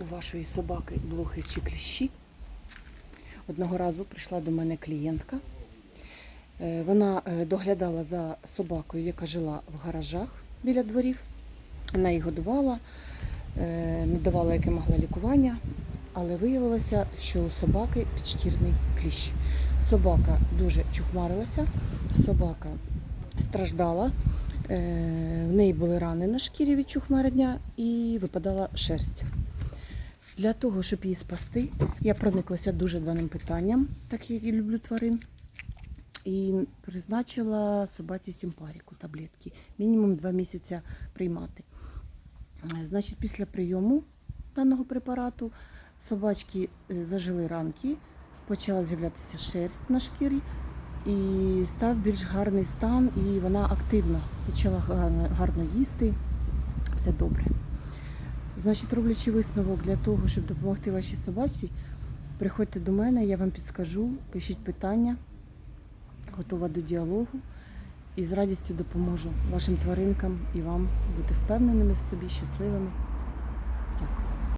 у вашої собаки блохи чи кліщі. Одного разу прийшла до мене клієнтка. Е, Вона е, доглядала за собакою, яка жила в гаражах біля дворів. Вона її годувала, е, надавала яке могла лікування, але виявилося, що у собаки підшкірний кліщ. Собака дуже чухмарилася, собака страждала, е, в неї були рани на шкірі від чухмарення і випадала шерсть. Для того, щоб її спасти, я прониклася дуже даним питанням, так як я люблю тварин, і призначила собаці сімпаріку таблетки. Мінімум 2 місяці приймати. Е, Значить, після прийому даного препарату собачки е, зажили ранки, почала з'являтися шерсть на шкірі і став більш гарний стан, і вона активно почала гарно, гарно їсти. Все добре. Значить, роблячи висновок для того, щоб допомогти вашій собаці, приходьте до мене, я вам підскажу, пишіть питання, готова до діалогу і з радістю допоможу вашим тваринкам і вам бути впевненими в собі, щасливими. Дякую.